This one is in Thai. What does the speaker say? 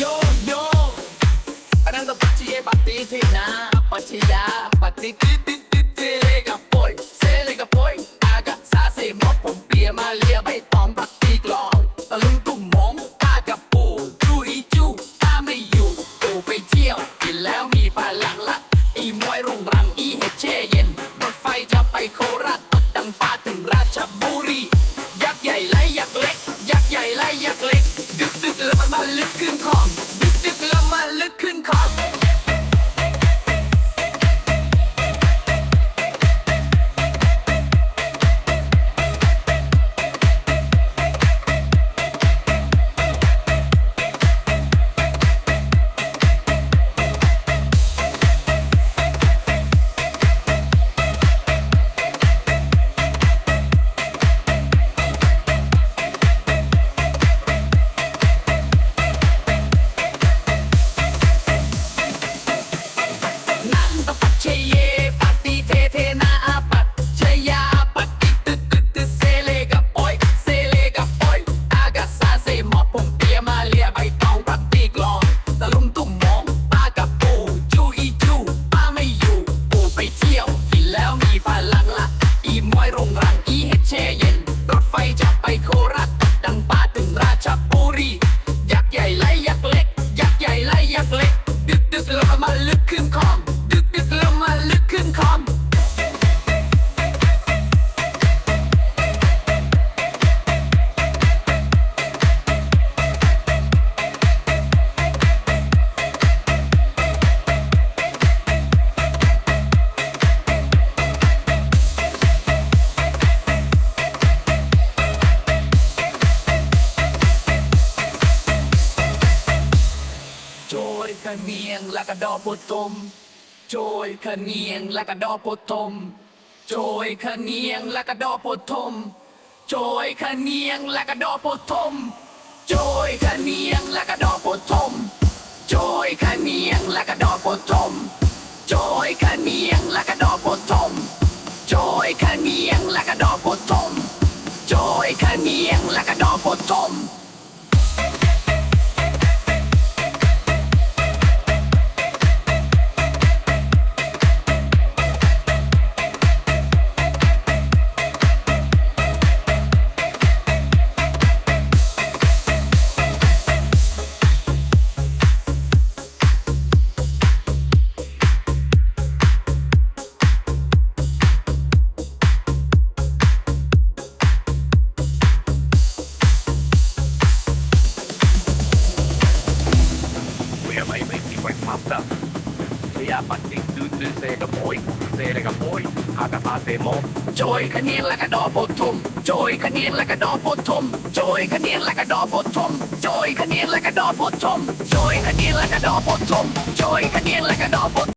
yo yo อันนั้นต้องปัจจัยปัจจัยที่นะปัจจัยปัจจัย can call ยขะเนียงและกระดอปุตมโจยขะเนียงและกระดอปุตมโจยขะเนียงและกระดอปุตมโจยขะเนียงและกระดอปุตมโจยขะเนียงและกระดอปุตมโจยขะเนียงและกระดอปุตมโจยขะเนียงและกระดอปุตมโจยขะเนียงและกระดอปุตมโจยขะเนียงและกระดอปุตม make me quite pumped up. Kaya pating du du se ka boy, se le ka boy, aga pa se mo. โจยขะเนียงและกระดอปดทมจอยขะเนียงและกระดอปดทมจอยขะเนียงและกระดอปดทมจอยขะเนียงและกระดอปดทมจอยขะเนียงและกระดอปดทมจอยขะเนียงและกระดอปด